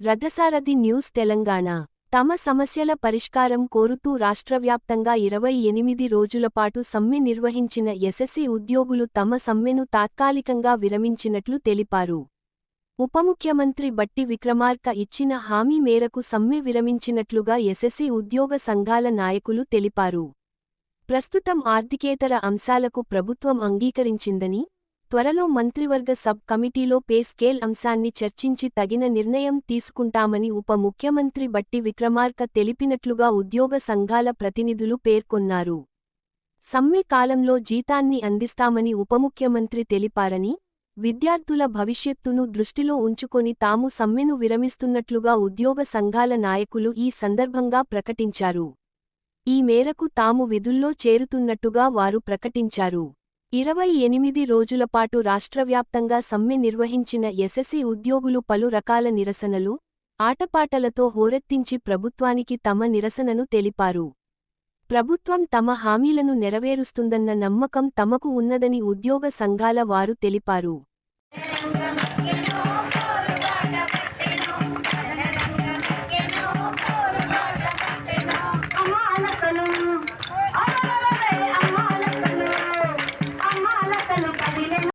రథసారథి న్యూస్ తెలంగాణ. తమ సమస్యల పరిష్కారం కోరుతూ రాష్ట్రవ్యాప్తంగా ఇరవై ఎనిమిది రోజులపాటు సమ్మె నిర్వహించిన ఎస్ఎస్సి ఉద్యోగులు తమ సమ్మెను తాత్కాలికంగా విరమించినట్లు తెలిపారు. ఉపముఖ్యమంత్రి బట్టి విక్రమార్క ఇచ్చిన హామీ మేరకు సమ్మె విరమించినట్లుగా ఎస్ఎస్సి ఉద్యోగ సంఘాల నాయకులు తెలిపారు. ప్రస్తుతం ఆర్థికేతర అంశాలకు ప్రభుత్వం అంగీకరించిందని త్వరలో మంత్రివర్గ సబ్ కమిటీలో పే స్కేల్ అంశాన్ని చర్చించి తగిన నిర్ణయం తీసుకుంటామని ఉప ముఖ్యమంత్రి బట్టి విక్రమార్క తెలిపినట్లుగా ఉద్యోగ సంఘాల ప్రతినిధులు పేర్కొన్నారు. సమ్మె కాలంలో జీతాన్ని అందిస్తామని ఉపముఖ్యమంత్రి తెలిపారని విద్యార్థుల భవిష్యత్తును దృష్టిలో ఉంచుకొని తాము సమ్మెను విరమిస్తున్నట్లుగా ఉద్యోగ సంఘాల నాయకులు ఈ సందర్భంగా ప్రకటించారు. ఈ మేరకు తాము విధుల్లో చేరుతున్నట్టుగా వారు ప్రకటించారు. ఇరవై ఎనిమిది రోజుల పాటు రాష్ట్రవ్యాప్తంగా సమ్మె నిర్వహించిన ఎస్ఎస్సి ఉద్యోగులు పలు రకాల నిరసనలు ఆటపాటలతో హోరెత్తించి ప్రభుత్వానికి తమ నిరసనను తెలిపారు. ప్రభుత్వం తమ హామీలను నెరవేరుస్తుందన్న నమ్మకం తమకు ఉన్నదని ఉద్యోగ సంఘాల వారు తెలిపారు.